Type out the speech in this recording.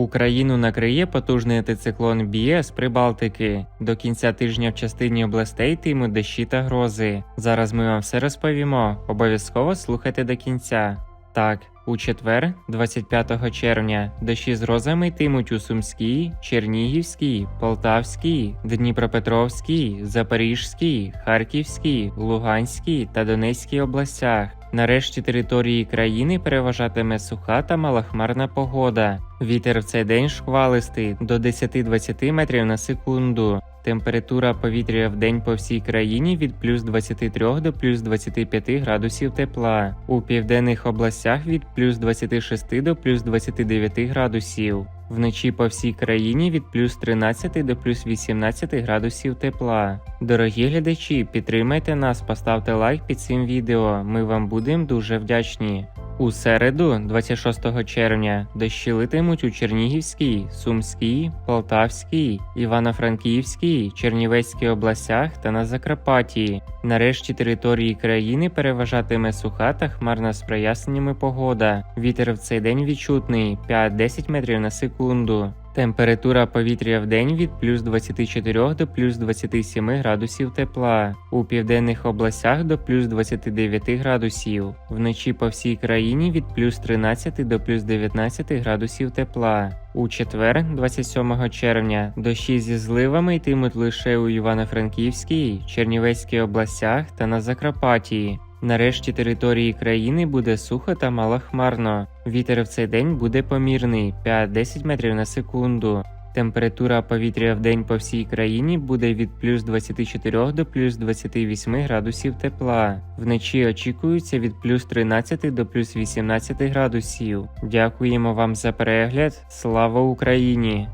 Україну накриє потужний антициклон Бія з Прибалтики. До кінця тижня в частині областей тиму дощі та грози. Зараз ми вам все розповімо. Обов'язково слухайте до кінця. Так, у четвер, 25 червня, дощі з грозами йтимуть у Сумській, Чернігівській, Полтавській, Дніпропетровській, Запорізькій, Харківській, Луганській та Донецькій областях. Нарешті території країни переважатиме суха та малохмарна погода. Вітер в цей день шквалистий до 10-20 метрів на секунду. Температура повітря в день по всій країні від плюс 23 до плюс 25 градусів тепла. У південних областях від плюс 26 до плюс 29 градусів. Вночі по всій країні від плюс 13 до плюс 18 градусів тепла. Дорогі глядачі, підтримайте нас, поставте лайк під цим відео. Ми вам будемо дуже вдячні. У середу, 26 червня, дощі литимуть у Чернігівській, Сумській, Полтавській, Івано-Франківській, Чернівецькій областях та на Закарпатті. Нарешті території країни переважатиме суха та хмарна з проясненнями погода. Вітер в цей день відчутний 5-10 метрів на секунду. Температура повітря в день від плюс 24 до плюс 27 градусів тепла, у південних областях до плюс 29 градусів, вночі по всій країні від плюс 13 до плюс 19 градусів тепла. У четвер, 27 червня, дощі зі зливами йтимуть лише у Івано-Франківській, Чернівецькій областях та на Закарпатті. Нарешті території країни буде сухо та малохмарно. Вітер в цей день буде помірний 5-10 метрів на секунду. Температура повітря в день по всій країні буде від плюс 24 до плюс 28 градусів тепла. Вночі очікується від плюс 13 до плюс 18 градусів. Дякуємо вам за перегляд. Слава Україні!